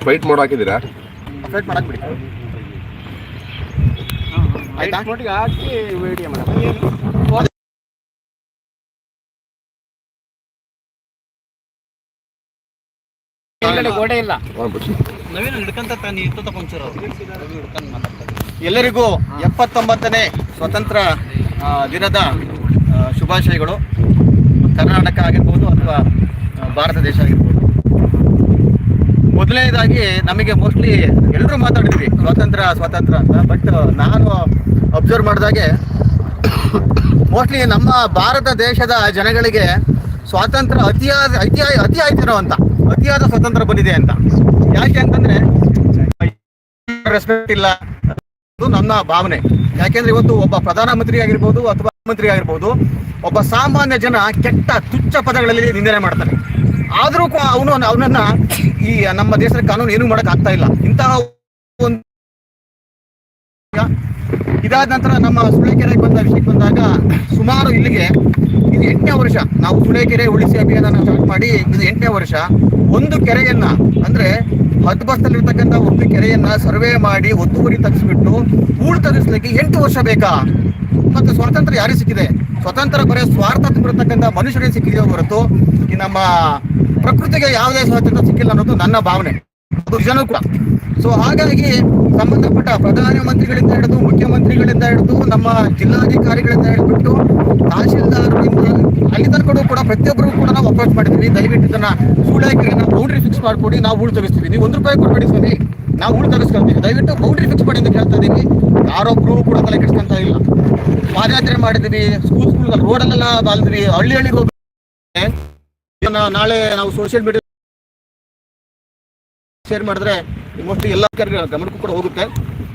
Fight ಮಾಡೋ ಹಾಕಿದ್ದೀರಾ? Fight ಮಾಡಕ್ ಬಿಡಿ. ಆಯ್ತಾ? ನೋಟಿಗೆ ಹಾಕಿ ವಿಡಿಯೋ ಮಾಡೋದು ಗೋಡೆ ಇಲ್ಲ. ಎಲ್ಲರಿಗೂ ಎಪ್ಪತ್ತೊಂಬತ್ತನೇ ಸ್ವತಂತ್ರ ಆ, ದಿನದ ಶುಭಾಶಯಗಳು. ಕರ್ನಾಟಕ ಆಗಿರ್ಬೋದು ಅಥವಾ ಭಾರತ ದೇಶ ಆಗಿರ್ಬೋದು. ಮೊದಲನೇದಾಗಿ ನಮಗೆ ಮೋಸ್ಟ್ಲಿ ಎಲ್ಲರೂ ಮಾತಾಡಿದ್ವಿ, ಸ್ವಾತಂತ್ರ್ಯ ಸ್ವಾತಂತ್ರ್ಯ ಅಂತ. ಬಟ್ ನಾನು ಅಬ್ಸರ್ವ್ ಮಾಡಿದಾಗೆ ಮೋಸ್ಟ್ಲಿ ನಮ್ಮ ಭಾರತ ದೇಶದ ಜನಗಳಿಗೆ ಸ್ವಾತಂತ್ರ್ಯ ಅತಿಯಾದ ಅತಿ ಅತಿ ಆಯ್ತಿರೋ ಅಂತ ಅತಿಯಾದ ಸ್ವಾತಂತ್ರ್ಯ ಬಂದಿದೆ ಅಂತ. ಯಾಕೆ ಅಂತಂದ್ರೆ ರೆಸ್ಪೆಕ್ಟ್ ಇಲ್ಲ ಅದು ನನ್ನ ಭಾವನೆ. ಯಾಕೆಂದ್ರೆ ಇವತ್ತು ಒಬ್ಬ ಪ್ರಧಾನಮಂತ್ರಿ ಆಗಿರ್ಬೋದು ಅಥವಾ ಮಂತ್ರಿ ಆಗಿರ್ಬೋದು, ಒಬ್ಬ ಸಾಮಾನ್ಯ ಜನ ಕೆಟ್ಟ ತುಚ್ಛ ಪದಗಳಲ್ಲಿ ನಿಂದನೆ ಮಾಡ್ತಾನೆ ಆದ್ರೂ ಅವನು ಅವನನ್ನ ಈ ನಮ್ಮ ದೇಶದ ಕಾನೂನು ಏನು ಮಾಡಕ್ ಆಗ್ತಾ ಇಲ್ಲ. ಇಂತಹ ಒಂದು ಇದಾದ ನಂತರ ನಮ್ಮ ಸುಳೆಕೆರೆಗೆ ಬಂದ ವಿಷಯಕ್ಕೆ ಬಂದಾಗ ಸುಮಾರು ಇಲ್ಲಿಗೆ ಇದು ಎಂಟನೇ ವರ್ಷ. ನಾವು ಸುಳೆಕೆರೆ ಉಳಿಸಿ ಅಭಿಯಾನ ಸ್ಟಾರ್ಟ್ ಮಾಡಿ ಇದು ಎಂಟನೇ ವರ್ಷ. ಒಂದು ಕೆರೆಯನ್ನ, ಅಂದ್ರೆ ಹತ್ತು ಬಸ್ತಲ್ಲಿರ್ತಕ್ಕಂಥ ಒಂದು ಕೆರೆಯನ್ನ ಸರ್ವೆ ಮಾಡಿ ಒತ್ತುವರಿ ತಗ್ಸಿಬಿಟ್ಟು ಹೂಳು ತಗಿಸ್ಲಿಕ್ಕೆ ಎಂಟು ವರ್ಷ ಬೇಕಾ? ಮತ್ತೆ ಸ್ವಾತಂತ್ರ್ಯ ಯಾರಿಗೆ ಸಿಕ್ಕಿದೆ? ಸ್ವತಂತ್ರ ಬರೀ ಸ್ವಾರ್ಥ ತುಂಬಿರತಕ್ಕಂಥ ಮನುಷ್ಯರೇ ಸಿಕ್ಕಿದೆಯೋ ಹೊರತು ಈ ನಮ್ಮ ಪ್ರಕೃತಿಗೆ ಯಾವುದೇ ಸ್ವಾತಂತ್ರ್ಯ ಸಿಕ್ಕಿಲ್ಲ ಅನ್ನೋದು ನನ್ನ ಭಾವನೆ. ನಿಜನೂ ಕೂಡ. ಸೊ ಹಾಗಾಗಿ ಸಂಬಂಧಪಟ್ಟ ಪ್ರಧಾನಮಂತ್ರಿಗಳಿಂದ ಹಿಡಿದು, ಮುಖ್ಯಮಂತ್ರಿಗಳಿಂದ ಹಿಡಿದು, ನಮ್ಮ ಜಿಲ್ಲಾಧಿಕಾರಿಗಳಿಂದ ಹಿಡಿದ್ಬಿಟ್ಟು ತಹಶೀಲ್ದಾರರಿಂದ ಅಲ್ಲಿ ತನಕ ಕೂಡ ಪ್ರತಿಯೊಬ್ಬರು ಕೂಡ ನಾವು ಅಪ್ರೋಚ್ ಮಾಡಿದ್ವಿ ದಯವಿಟ್ಟು ಇದನ್ನ ನಾವು ಬೌಂಡ್ರಿ ಫಿಕ್ಸ್ ಮಾಡ್ಕೊಡಿ, ನಾವು ಹೂಳು ತರಿಸ್ತೀವಿ ನೀವು ಒಂದು ರೂಪಾಯಿ ಕೊಡ್ಬೇಡಿ ಸರಿ ನಾವು ಹೂಳು ತಗಿಸ್ಕೊಳ್ತೀವಿ. ದಯವಿಟ್ಟು ಬೌಂಡ್ರಿ ಫಿಕ್ಸ್ ಮಾಡಿ ಅಂತ ಕೇಳ್ತಾ ಇದ್ದೀವಿ ಯಾರೊಬ್ರು ಕೂಡ ತಲೆ ಕೆಡ್ಸ್ಕೊಂತ ಇಲ್ಲ. ಪಾದಯಾತ್ರೆ ಮಾಡಿದ್ವಿ ಸ್ಕೂಲ್ ಸ್ಕೂಲ್ ರೋಡಲ್ಲೆಲ್ಲ ಬಾಲ್ದ್ವಿ ಹಳ್ಳಿ ಹಳ್ಳಿಗೆ ಹೋಗಿ ನಾಳೆ ನಾವು ಸೋಷಿಯಲ್ ಮೀಡಿಯಾ ಶೇರ್ ಮಾಡಿದ್ರೆ ಮೋಸ್ಟ್ಲಿ ಎಲ್ಲ ಗಮನಕ್ಕೂ ಕೂಡ ಹೋಗುತ್ತೆ.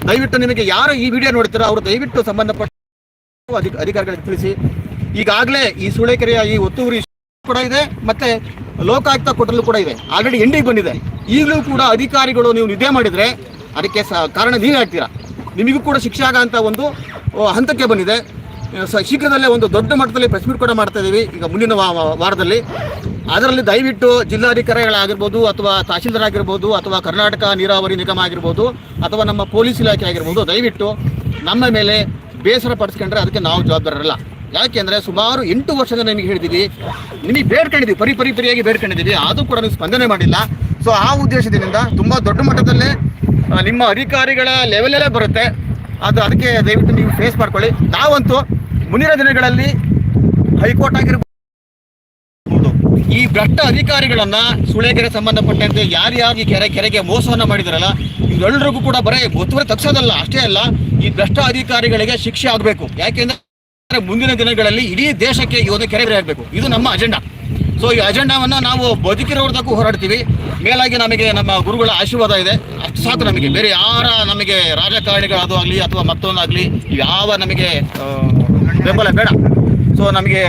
ದಯವಿಟ್ಟು ನಿಮಗೆ ಯಾರು ಈ ವಿಡಿಯೋ ನೋಡ್ತೀರಾ ಅವರು ದಯವಿಟ್ಟು ಸಂಬಂಧಪಟ್ಟ ಅಧಿಕ- ಅಧಿಕಾರಿಗಳಿಗೆ ತಿಳಿಸಿ. ಈಗಾಗಲೇ ಈ ಸುಳೆಕೆರೆಯ ಈ ಒತ್ತುವರಿ ಕೂಡ ಇದೆ ಮತ್ತೆ ಲೋಕಾಯುಕ್ತ ಕೊಟ್ಟಲು ಕೂಡ ಇದೆ. ಆಲ್ರೆಡಿ ಎಂಡಿಗೆ ಬಂದಿದೆ. ಈಗಲೂ ಕೂಡ ಅಧಿಕಾರಿಗಳು ನೀವು ನಿದ್ದೆ ಮಾಡಿದ್ರೆ ಅದಕ್ಕೆ ಕಾರಣ ನೀವೇ ಆಗ್ತೀರಾ? ನಿಮಗೂ ಕೂಡ ಶಿಕ್ಷೆ ಆಗಂತ ಒಂದು ಹಂತಕ್ಕೆ ಬಂದಿದೆ. ಶೀಘ್ರದಲ್ಲೇ ಒಂದು ದೊಡ್ಡ ಮಟ್ಟದಲ್ಲಿ ಪ್ರೆಸ್ ಮೀಟ್ ಕೂಡ ಮಾಡ್ತಾ ಇದ್ದೀವಿ ಈಗ ಮುಂದಿನ ವಾರದಲ್ಲಿ. ಅದರಲ್ಲಿ ದಯವಿಟ್ಟು ಜಿಲ್ಲಾಧಿಕಾರಿಗಳಾಗಿರ್ಬೋದು ಅಥವಾ ತಹಶೀಲ್ದಾರ್ ಆಗಿರ್ಬೋದು ಅಥವಾ ಕರ್ನಾಟಕ ನೀರಾವರಿ ನಿಗಮ ಆಗಿರ್ಬೋದು ಅಥವಾ ನಮ್ಮ ಪೊಲೀಸ್ ಇಲಾಖೆ ಆಗಿರ್ಬೋದು, ದಯವಿಟ್ಟು ನಮ್ಮ ಮೇಲೆ ಬೇಸರ ಪಡಿಸ್ಕೊಂಡ್ರೆ ಅದಕ್ಕೆ ನಾವು ಜವಾಬ್ದಾರರಲ್ಲ. ಯಾಕೆಂದರೆ ಸುಮಾರು ಎಂಟು ವರ್ಷದ ನಿಮಗೆ ಹೇಳಿದ್ದೀವಿ ನಿಮಗೆ ಬೇಡ್ಕೊಂಡಿದ್ದೀವಿ ಪರಿ ಪರಿ ಪರಿಯಾಗಿ ಬೇಡ್ಕೊಂಡಿದ್ದೀವಿ ಅದು ಕೂಡ ನೀವು ಸ್ಪಂದನೆ ಮಾಡಿಲ್ಲ. ಸೊ ಆ ಉದ್ದೇಶದಿಂದ ತುಂಬ ದೊಡ್ಡ ಮಟ್ಟದಲ್ಲೇ ನಿಮ್ಮ ಅಧಿಕಾರಿಗಳ ಲೆವೆಲಲ್ಲೇ ಬರುತ್ತೆ. ಅದು ಅದಕ್ಕೆ ದಯವಿಟ್ಟು ನೀವು ಫೇಸ್ ಮಾಡ್ಕೊಳ್ಳಿ. ನಾವಂತೂ ಮುಂದಿನ ದಿನಗಳಲ್ಲಿ ಹೈಕೋರ್ಟ್ ಆಗಿರ್ಬೋದು. ಈ ಭ್ರಷ್ಟ ಅಧಿಕಾರಿಗಳನ್ನ ಸುಳೆಕೆರೆ ಸಂಬಂಧಪಟ್ಟಂತೆ ಯಾರ್ಯಾರು ಈ ಕೆರೆ ಕೆರೆಗೆ ಮೋಸವನ್ನ ಮಾಡಿದಾರಲ್ಲ ಇವೆಲ್ಲರಿಗೂ ಕೂಡ ಬರೀ ಒತ್ತುವರಿ ತಪ್ಪಿಸೋದಲ್ಲ ಅಷ್ಟೇ ಅಲ್ಲ, ಈ ಭ್ರಷ್ಟ ಅಧಿಕಾರಿಗಳಿಗೆ ಶಿಕ್ಷೆ ಆಗಬೇಕು. ಯಾಕೆಂದ್ರೆ ಮುಂದಿನ ದಿನಗಳಲ್ಲಿ ಇಡೀ ದೇಶಕ್ಕೆ ಈ ಒಂದು ಕೆರೆ ಆಗಬೇಕು. ಇದು ನಮ್ಮ ಅಜೆಂಡಾ. ಸೊ ಈ ಅಜೆಂಡಾವನ್ನ ನಾವು ಬದುಕಿರೋದಕ್ಕೂ ಹೋರಾಡ್ತೀವಿ. ಮೇಲಾಗಿ ನಮಗೆ ನಮ್ಮ ಗುರುಗಳ ಆಶೀರ್ವಾದ ಇದೆ. ಅಷ್ಟು ಸಾಕು ನಮಗೆ. ಬೇರೆ ಯಾರ ನಮಗೆ ರಾಜಕಾರಣಿಗಳದು ಆಗಲಿ ಅಥವಾ ಮತ್ತೊಂದಾಗಲಿ, ಯಾವ ನಮಗೆ ಬೆಂಬಲ ಬೇಡ. ಸೊ ನಮಗೆ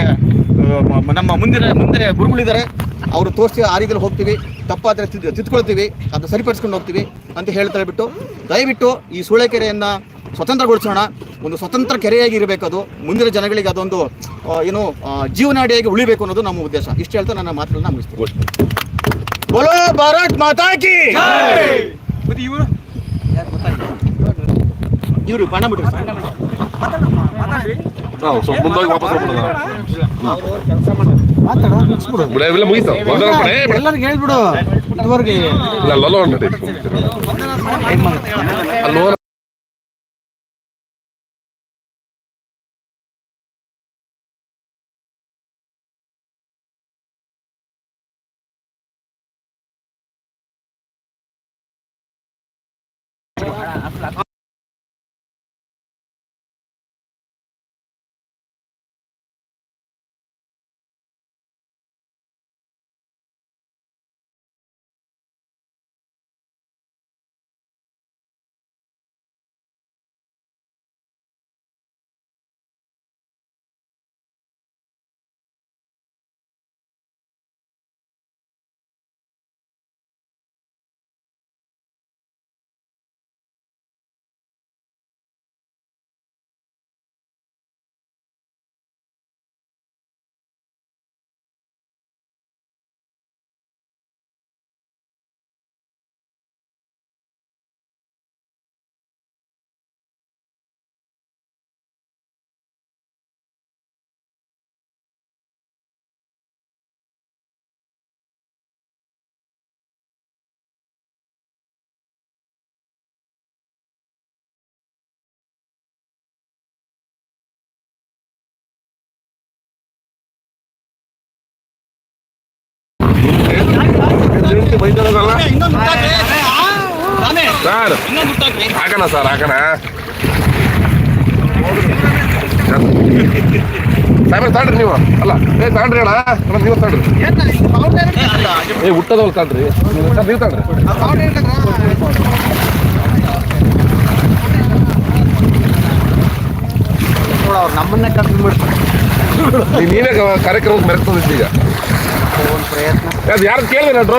ನಮ್ಮ ಮುಂದಿನ ಮುಂದೆ ಗುರುಗಳಿದ್ದಾರೆ ಅವರು ತೋರಿಸಿ ಆ ರೀತಿಯಲ್ಲಿ ಹೋಗ್ತೀವಿ. ತಪ್ಪಾದರೆ ತಿದ್- ತಿದ್ಕೊಳ್ತೀವಿ. ಅದು ಸರಿಪಡಿಸ್ಕೊಂಡು ಹೋಗ್ತೀವಿ ಅಂತ ಹೇಳ್ತಾ ಬಿಟ್ಟು ದಯವಿಟ್ಟು ಈ ಸೂಳೆಕೆರೆಯನ್ನು ಸ್ವತಂತ್ರಗೊಳಿಸೋಣ. ಒಂದು ಸ್ವತಂತ್ರ ಕೆರೆಯಾಗಿ ಇರಬೇಕು ಅದು. ಮುಂದಿನ ಜನಗಳಿಗೆ ಅದೊಂದು ಏನು ಜೀವನಾಡಿಯಾಗಿ ಉಳಿಬೇಕು ಅನ್ನೋದು ನಮ್ಮ ಉದ್ದೇಶ. ಇಷ್ಟು ಹೇಳ್ತಾ ನನ್ನ ಮಾತುಗಳನ್ನ ಮುಗಿಸ್ತೀನಿ. ಬೋಲೋ ಭಾರತ್ ಮಾತಾಕಿ ಇವರು? ಇವರು ಬಣ್ಣ ಸರ್. ನಾವು ಸ್ವಲ್ಪ ಮುಂದೋಗಿ ವಾಪಸ್ ಹೋಗ್ಬಿಡೋಣ. ಮಾತಾಡೋ ಮುಗಿಸ್ಬಿಡು ಬಿಡ ಇವೆಲ್ಲ ಮುಗೀತು ಒಂದರ ಕಡೆ ಎಲ್ಲರಿಗೂ ಹೇಳ್ಬಿಡು ಇದುವರೆಗೆ. ಇಲ್ಲ ಅಲ್ಲೋ ನಡಿ ಅಲ್ಲೋ ತಾನೇ? ಸರ್. ಹಾಕಣ ಸರ್ ಹಾಕಣ. ಸಾಹೇಬ್ರೆ ತಾಳ್ರಿ ನೀವು. ಅಲ್ಲ ಏ ತಾಡ್ರಿ ಅಣ್ಣ. ಅಣ್ಣ ನೀವು ತಾಡ್ರಿ. ಏ ಹುಟ್ಟದವಲ್ ತಾಳ್ರಿ ಸರ್ ನೀವು ತಾಡ್ರಿ. ಅವ್ರು ನಮ್ಮನ್ನೇ ಕರ್ಕೊಂಡು ಬಿಡ್ತಾರೆ. ನೀನೇ ನೀವೇ ಕಾರ್ಯಕ್ರಮ ಮೆರೆಸ್ಕೊಂಡಿದ್ದೀಗ ಒಂದು ಪ್ರಯತ್ನ. ಅದು ಯಾರು ಕೇಳಿದ್ರೆ ಡ್ರೋ